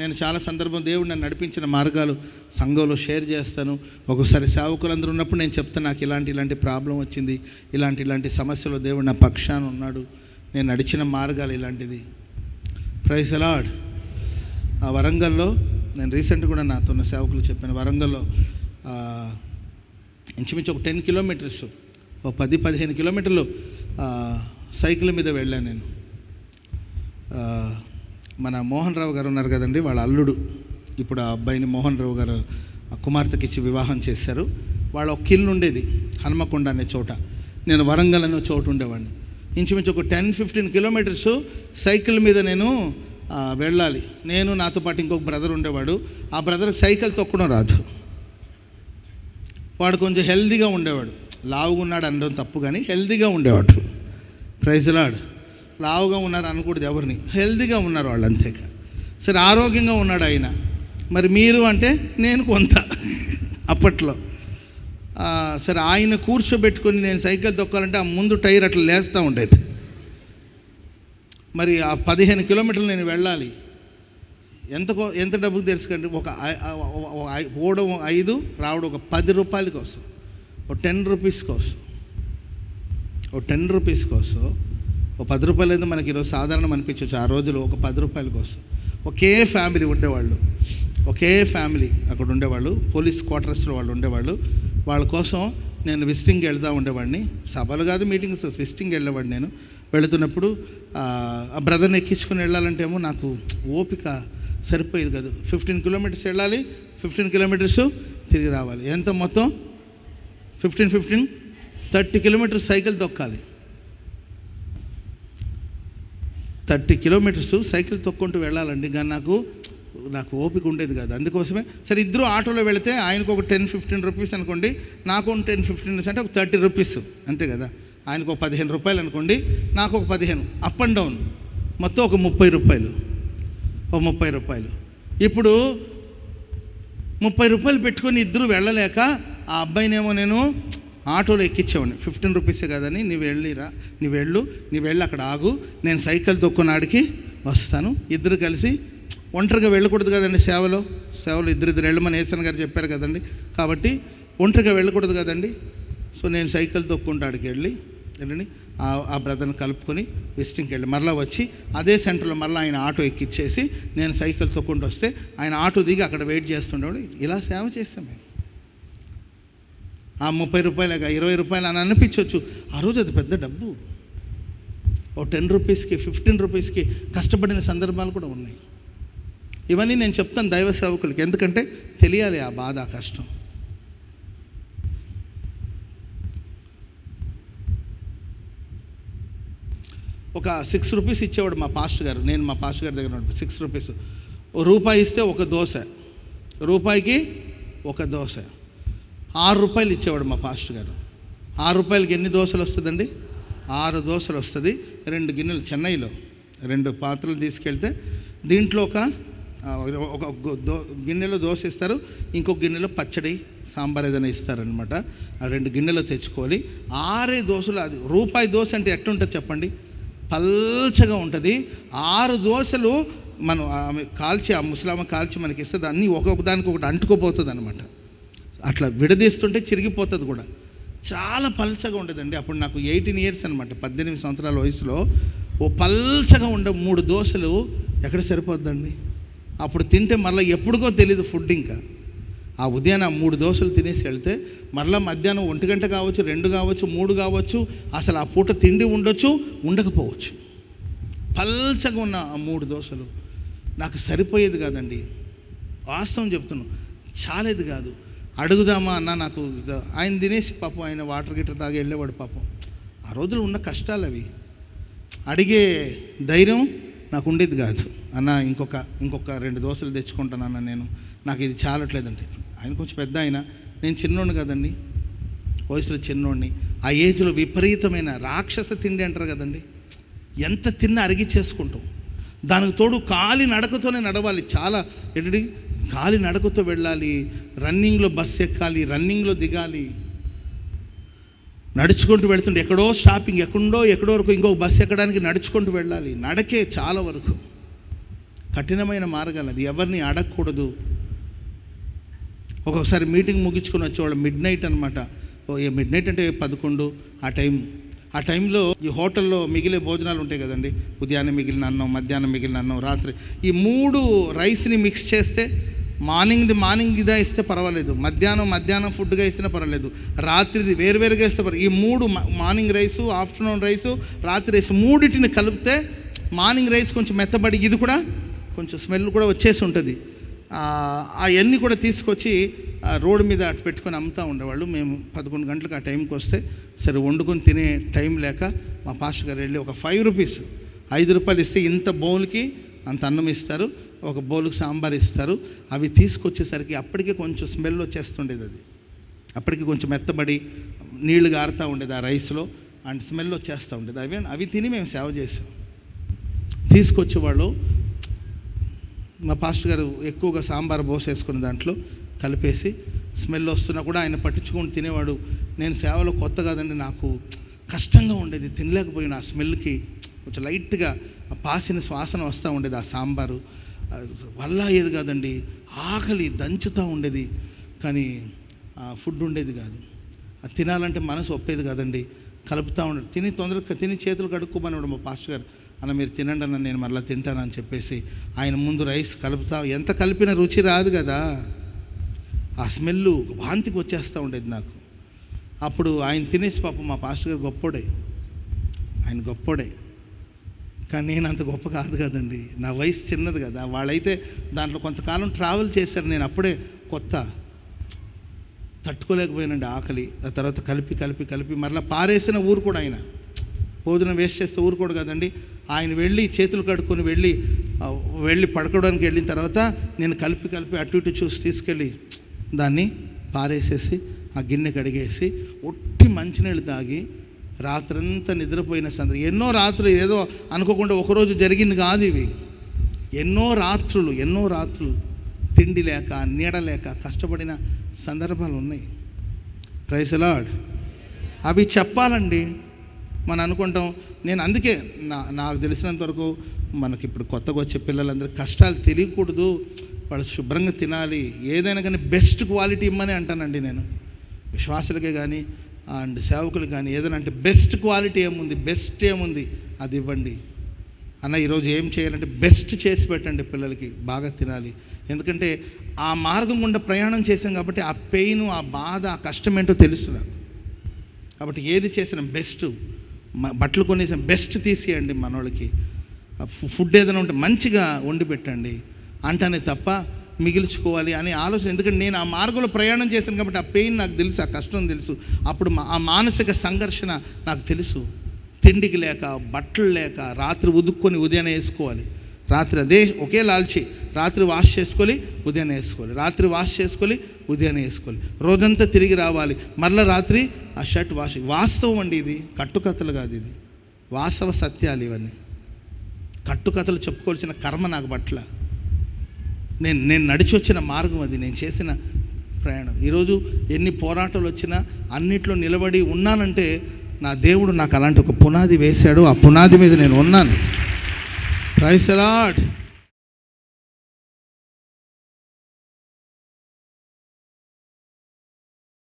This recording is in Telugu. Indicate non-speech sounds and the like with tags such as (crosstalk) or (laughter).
నేను చాలా సందర్భం దేవుడు నన్ను నడిపించిన మార్గాలు సంఘంలో షేర్ చేస్తాను. ఒకసారి సేవకులందరూ ఉన్నప్పుడు నేను చెప్తాను నాకు ఇలాంటి ఇలాంటి ప్రాబ్లం వచ్చింది ఇలాంటి ఇలాంటి సమస్యలు దేవుడు నా పక్షాన ఉన్నాడు. నేను నడిచిన మార్గాలు ఇలాంటిది. ప్రైస్ అలాడ్ ఆ వరంగల్లో నేను రీసెంట్ కూడా నాతో ఉన్న సేవకులు చెప్పాను వరంగల్లో ఇంచుమించు ఒక టెన్ కిలోమీటర్స్ ఒక పది పదిహేను కిలోమీటర్లు సైకిల్ మీద వెళ్ళాను నేను. మన మోహన్ రావు గారు ఉన్నారు కదండి వాళ్ళ అల్లుడు. ఇప్పుడు ఆ అబ్బాయిని మోహన్ రావు గారు ఆ కుమార్తెకి ఇచ్చి వివాహం చేశారు. వాళ్ళ ఒక కిల్లు ఉండేది హనుమకొండ అనే చోట. నేను వరంగల్ అనే చోటు ఉండేవాడిని. ఇంచుమించు ఒక టెన్ ఫిఫ్టీన్ కిలోమీటర్స్ సైకిల్ మీద నేను వెళ్ళాలి. నేను నాతో పాటు ఇంకొక బ్రదర్ ఉండేవాడు. ఆ బ్రదర్కి సైకిల్ తొక్కడం రాదు. వాడు కొంచెం హెల్దీగా ఉండేవాడు. లావుగా ఉన్నాడు అనడం తప్పు కానీ హెల్దీగా ఉండేవాడు. ప్రైజ్లాడు. లావుగా ఉన్నారు అనకూడదు ఎవరిని. హెల్దీగా ఉన్నారు వాళ్ళు అంతేక సరే ఆరోగ్యంగా ఉన్నాడు ఆయన. మరి మీరు అంటే నేను కొంత (laughs) అప్పట్లో. సరే ఆయన కూర్చోబెట్టుకొని నేను సైకిల్ తొక్కాలంటే ఆ ముందు టైర్ అట్లా లేస్తూ ఉండేది. మరి ఆ పదిహేను కిలోమీటర్లు నేను వెళ్ళాలి. ఎంత ఎంత డబ్బుకు తెలుసుకండి? ఒక పోవడం ఐదు రావడం ఒక పది రూపాయల కోసం. ఒక టెన్ రూపీస్ కోసం. ఒక టెన్ రూపీస్ కోసం ఒక పది రూపాయలు అయితే మనకి ఈరోజు సాధారణం అనిపించవచ్చు. ఆ రోజులు ఒక పది రూపాయల కోసం. ఒకే ఫ్యామిలీ ఉండేవాళ్ళు. ఒకే ఫ్యామిలీ అక్కడ ఉండేవాళ్ళు. పోలీస్ క్వార్టర్స్లో వాళ్ళు ఉండేవాళ్ళు. వాళ్ళ కోసం నేను విజిటింగ్ వెళ్తూ ఉండేవాడిని. సభలు కాదు మీటింగ్స్ విజిటింగ్ వెళ్ళేవాడిని నేను. వెళుతున్నప్పుడు ఆ, ఆ బ్రదర్ని ఎక్కించుకొని వెళ్ళాలంటే ఏమో నాకు ఓపిక సరిపోయేది కాదు. ఫిఫ్టీన్ కిలోమీటర్స్ వెళ్ళాలి ఫిఫ్టీన్ కిలోమీటర్స్ తిరిగి రావాలి. ఎంత మొత్తం? Fifteen fifteen thirty kilometres cycle తొక్కాలి thirty kilometres cycle తొక్కుంటూ వెళ్ళాలండి. కానీ నాకు నాకు ఓపిక ఉండేది కాదు. అందుకోసమే సరే ఇద్దరు ఆటోలో వెళితే ఆయనకు ఒక టెన్ ఫిఫ్టీన్ రూపీస్ అనుకోండి. నాకు ఒక టెన్ ఫిఫ్టీన్ రూపీస్ అంటే ఒక థర్టీ రూపీస్. అంతే కదా? ఆయనకు ఒక పదిహేను రూపాయలు అనుకోండి. నాకు ఒక పదిహేను. Up and down. మొత్తం ఒక ముప్పై రూపాయలు. ఒక ముప్పై రూపాయలు. ఇప్పుడు ముప్పై రూపాయలు పెట్టుకొని ఇద్దరు వెళ్ళలేక ఆ అబ్బాయినేమో నేను ఆటోలో ఎక్కించేవాడిని ఫిఫ్టీన్ రూపీసే కదని నీవు వెళ్ళిరా నువ్వు వెళ్ళు నువ్వు వెళ్ళి అక్కడ ఆగు నేను సైకిల్ తొక్కునాడికి వస్తాను. ఇద్దరు కలిసి ఒంటరిగా వెళ్ళకూడదు కదండి సేవలో. సేవలు ఇద్దరు ఇద్దరు వెళ్ళమని ఏసన్ గారు చెప్పారు కదండి. కాబట్టి ఒంటరిగా వెళ్ళకూడదు కదండి. సో నేను సైకిల్ తొక్కుంటాడికి వెళ్ళి వెళ్ళండి. ఆ ఆ బ్రదర్ని కలుపుకొని విజిటింగ్కి వెళ్ళి మరలా వచ్చి అదే సెంటర్లో మరలా ఆయన ఆటో ఎక్కిచ్చేసి నేను సైకిల్ తొక్కుంటూ వస్తే ఆయన ఆటో దిగి అక్కడ వెయిట్ చేస్తుండేవాడు. ఇలా సేవ చేస్తాం మేము. ఆ ముప్పై రూపాయలుగా ఇరవై రూపాయలు అని అనిపించవచ్చు ఆ రోజు అది పెద్ద డబ్బు. ఓ టెన్ రూపీస్కి ఫిఫ్టీన్ రూపీస్కి కష్టపడిన సందర్భాలు కూడా ఉన్నాయి. ఇవన్నీ నేను చెప్తాను దైవ సేవకులకి. ఎందుకంటే తెలియాలి ఆ బాధ ఆ కష్టం. ఒక సిక్స్ రూపీస్ ఇచ్చేవాడు మా పాస్టర్ గారు. నేను మా పాస్టర్ గారి దగ్గర సిక్స్ రూపీస్. ఓ రూపాయి ఇస్తే ఒక దోశ. రూపాయికి ఒక దోశ. ఆరు రూపాయలు ఇచ్చేవాడు మా పాస్టర్ గారు. ఆరు రూపాయలకి ఎన్ని దోశలు వస్తుందండి? ఆరు దోశలు వస్తుంది. రెండు గిన్నెలు చెన్నైలో రెండు పాత్రలు తీసుకెళ్తే దీంట్లో ఒక ఒక దో గిన్నెలో దోశ ఇస్తారు. ఇంకొక గిన్నెలో పచ్చడి సాంబార్ ఏదైనా ఇస్తారనమాట ఆ రెండు గిన్నెలు తెచ్చుకోవాలి. ఆరే దోశలు అది రూపాయి దోశ అంటే ఎట్టుంటుంది చెప్పండి? పల్చగా ఉంటుంది. ఆరు దోశలు మనం ఆమె కాల్చి ఆ ముసలామ కాల్చి మనకి ఇస్తే దాన్ని ఒక్కొక్క దానికి ఒకటి అంటుకోపోతుంది అనమాట అట్లా విడదీస్తుంటే చిరిగిపోతుంది కూడా. చాలా పల్చగా ఉండేదండి. అప్పుడు నాకు ఎయిటీన్ ఇయర్స్ అనమాట పద్దెనిమిది సంవత్సరాల వయసులో ఓ పల్చగా ఉండే మూడు దోశలు ఎక్కడ సరిపోద్దండి? అప్పుడు తింటే మళ్ళీ ఎప్పుడుకో తెలియదు ఫుడ్ ఇంకా. ఆ ఉదయాన్నే ఆ మూడు దోశలు తినేసి వెళ్తే మరలా మధ్యాహ్నం ఒంటి గంట కావచ్చు రెండు కావచ్చు మూడు కావచ్చు అసలు ఆ పూట తిండి ఉండొచ్చు ఉండకపోవచ్చు. పల్చగా ఉన్న ఆ మూడు దోశలు. నాకు సరిపోయేది కాదండి. వాస్తవం చెప్తున్నాను చాలేది కాదు. అడుగుదామా అన్న నాకు ఆయన తినేసి పాపం ఆయన వాటర్ గిటర్ తాగి వెళ్ళేవాడు పాపం. ఆ రోజులు ఉన్న కష్టాలు అవి. అడిగే ధైర్యం నాకు ఉండేది కాదు. అన్న ఇంకొక ఇంకొక రెండు దోశలు తెచ్చుకుంటానన్న నేను. నాకు ఇది చాలట్లేదంటే. ఆయన కొంచెం పెద్ద ఆయన. నేను చిన్నోడిని కదండి. వయసులో చిన్నోడిని. ఆ ఏజ్లో విపరీతమైన రాక్షస తిండి అంటారు కదండి. ఎంత తిన్నా అరిగిచ్చేసుకుంటాం దానికి తోడు కాలి నడకతోనే నడవాలి. చాలా ఏంటి కాలి నడకతో వెళ్ళాలి రన్నింగ్లో బస్సు ఎక్కాలి రన్నింగ్లో దిగాలి. నడుచుకుంటూ వెళ్తుంటే ఎక్కడో స్టాపింగ్ ఎక్కడో ఎక్కడో వరకు ఇంకొక బస్సు ఎక్కడానికి నడుచుకుంటూ వెళ్ళాలి. నడకే చాలా వరకు. కఠినమైన మార్గాలు అది. ఎవరిని అడగకూడదు. ఒక్కొక్కసారి మీటింగ్ ముగించుకొని వచ్చేవాళ్ళు. మిడ్ నైట్ అనమాట మిడ్ నైట్ అంటే పదకొండు ఆ టైం ఆ టైంలో ఈ హోటల్లో మిగిలే భోజనాలు ఉంటాయి కదండి. ఉదయాన్నే మిగిలిన అన్నం మధ్యాహ్నం మిగిలిన అన్నం రాత్రి. ఈ మూడు రైస్ని మిక్స్ చేస్తే మార్నింగ్ది మార్నింగ్ ఇదా ఇస్తే పర్వాలేదు. మధ్యాహ్నం మధ్యాహ్నం ఫుడ్గా ఇస్తేనే పర్వాలేదు. రాత్రిది వేరువేరుగా ఇస్తే పర్వాలేదు ఈ మూడు మార్నింగ్ రైసు ఆఫ్టర్నూన్ రైసు రాత్రి రైస్ మూడింటిని కలిపితే మార్నింగ్ రైస్ కొంచెం మెత్తబడి ఇది కూడా కొంచెం స్మెల్ కూడా వచ్చేసి ఉంటుంది. అవన్నీ కూడా తీసుకొచ్చి రోడ్డు మీద అటు పెట్టుకొని అమ్ముతూ ఉండేవాళ్ళు. మేము పదకొండు గంటలకు ఆ టైంకి వస్తే సరే వండుకొని తినే టైం లేక మా పాస్టర్ గారు వెళ్ళి ఒక ఫైవ్ రూపీస్ ఐదు రూపాయలు ఇస్తే ఇంత బౌల్కి అంత అన్నం ఇస్తారు. ఒక బౌల్కి సాంబార్ ఇస్తారు. అవి తీసుకొచ్చేసరికి అప్పటికే కొంచెం స్మెల్ వచ్చేస్తుండేది అది. అప్పటికి కొంచెం మెత్తబడి నీళ్ళు గారుతూ ఉండేది ఆ రైస్లో అండ్ స్మెల్ వచ్చేస్తూ ఉండేది. అవి అవి తిని మేము సేవ చేసాం తీసుకొచ్చేవాళ్ళు మా పాస్టర్ గారు ఎక్కువగా సాంబార్ పోసేసుకున్న దాంట్లో కలిపేసి స్మెల్ వస్తున్నా కూడా ఆయన పట్టించుకొని తినేవాడు. నేను సేవలో కొత్త కాదండి నాకు కష్టంగా ఉండేది. తినలేకపోయిన ఆ స్మెల్కి కొంచెం లైట్గా ఆ పాసిన శ్వాసన వస్తూ ఉండేది ఆ సాంబారు. వల్ల అయ్యేది కాదండి. ఆకలి దంచుతూ ఉండేది. కానీ ఆ ఫుడ్ ఉండేది కాదు. అది తినాలంటే మనసు ఒప్పేది కాదండి. కలుపుతూ ఉండేది తిని తొందరగా తిని చేతులు కడుక్కోమని మా పాస్టర్ గారు. అన్న మీరు తినండి అన్న నేను మళ్ళీ తింటానని చెప్పేసి ఆయన ముందు రైస్ కలుపుతా ఎంత కలిపిన రుచి రాదు కదా. ఆ స్మెల్ వాంతికి వచ్చేస్తూ ఉండేది నాకు. అప్పుడు ఆయన తినేసి పాపం మా పాస్టర్ గారు గొప్పోడే. ఆయన గొప్పోడే. కానీ నేను అంత గొప్ప కాదు కదండి. నా వయసు చిన్నది కదా. వాళ్ళైతే దాంట్లో కొంతకాలం ట్రావెల్ చేశారు. నేను అప్పుడే కొత్త తట్టుకోలేకపోయానండి ఆకలి. ఆ తర్వాత కలిపి కలిపి కలిపి మరలా పారేసిన ఊరు కూడా ఆయన. భోజనం వేస్ట్ చేస్తే ఊరు కూడా కదండి. ఆయన వెళ్ళి చేతులు కడుక్కొని వెళ్ళి వెళ్ళి పడుకోవడానికి వెళ్ళిన తర్వాత నేను కలిపి కలిపి అటు ఇటు చూసి తీసుకెళ్ళి దాన్ని పారేసేసి ఆ గిన్నె కడిగేసి ఒట్టి మంచినీళ్ళు తాగి రాత్రంతా నిద్రపోయిన సందర్భం. ఎన్నో రాత్రులు ఏదో అనుకోకుండా ఒకరోజు జరిగింది కాదు ఇవి. ఎన్నో రాత్రులు ఎన్నో రాత్రులు తిండి లేక నీడ లేక కష్టపడిన సందర్భాలు ఉన్నాయి. ప్రైసలాడ్ అవి చెప్పాలండి. మనం అనుకుంటాం నేను అందుకే నా నాకు తెలిసినంత వరకు మనకి ఇప్పుడు కొత్తగా వచ్చే పిల్లలందరూ కష్టాలు తెలియకూడదు. వాళ్ళు శుభ్రంగా తినాలి. ఏదైనా కానీ బెస్ట్ క్వాలిటీ ఇమ్మని అంటానండి నేను. విశ్వాసులకే కానీ అండ్ సేవకులు కానీ ఏదైనా అంటే బెస్ట్ క్వాలిటీ ఏముంది బెస్ట్ ఏముంది అది ఇవ్వండి. అన్న ఈరోజు ఏం చేయాలంటే బెస్ట్ చేసి పెట్టండి పిల్లలకి బాగా తినాలి. ఎందుకంటే ఆ మార్గం గుండా ప్రయాణం చేసాం కాబట్టి ఆ పెయిన్ ఆ బాధ ఆ కష్టం ఏంటో తెలుసు నాకు. కాబట్టి ఏది చేసినా బెస్ట్ బట్టలు కొనేసిన బెస్ట్ తీసేయండి మనోళ్ళకి. ఫుడ్ ఏదైనా ఉంటే మంచిగా వండి పెట్టండి. అంటనే తప్ప మిగిల్చుకోవాలి అనే ఆలోచన. ఎందుకంటే నేను ఆ మార్గంలో ప్రయాణం చేశాను కాబట్టి ఆ పెయిన్ నాకు తెలుసు ఆ కష్టం తెలుసు. అప్పుడు మా- ఆ మానసిక సంఘర్షణ నాకు తెలుసు. తిండికి లేక బట్టలు లేక రాత్రి ఉదుక్కొని ఉదయాన్నే వేసుకోవాలి. రాత్రి అదే ఒకే లాల్చి రాత్రి వాష్ చేసుకొని ఉదయాన్నే వేసుకోవాలి. రాత్రి వాష్ చేసుకొని ఉదయాన్నే వేసుకోవాలి. రోజంతా తిరిగి రావాలి. మరలా రాత్రి ఆ షర్ట్ వాష్. వాస్తవం అండి ఇది. కట్టుకథలు కాదు ఇది. వాస్తవ సత్యాలు ఇవన్నీ. కట్టుకథలు చెప్పుకోవాల్సిన కర్మ నాకు పట్ల. నేను నేను నడిచి వచ్చిన మార్గం అది నేను చేసిన ప్రయాణం. ఈరోజు ఎన్ని పోరాటాలు వచ్చినా అన్నిట్లో నిలబడి ఉన్నానంటే నా దేవుడు నాకు అలాంటి ఒక పునాది వేశాడు. ఆ పునాది మీద నేను ఉన్నాను. ప్రైస్ అలాడ్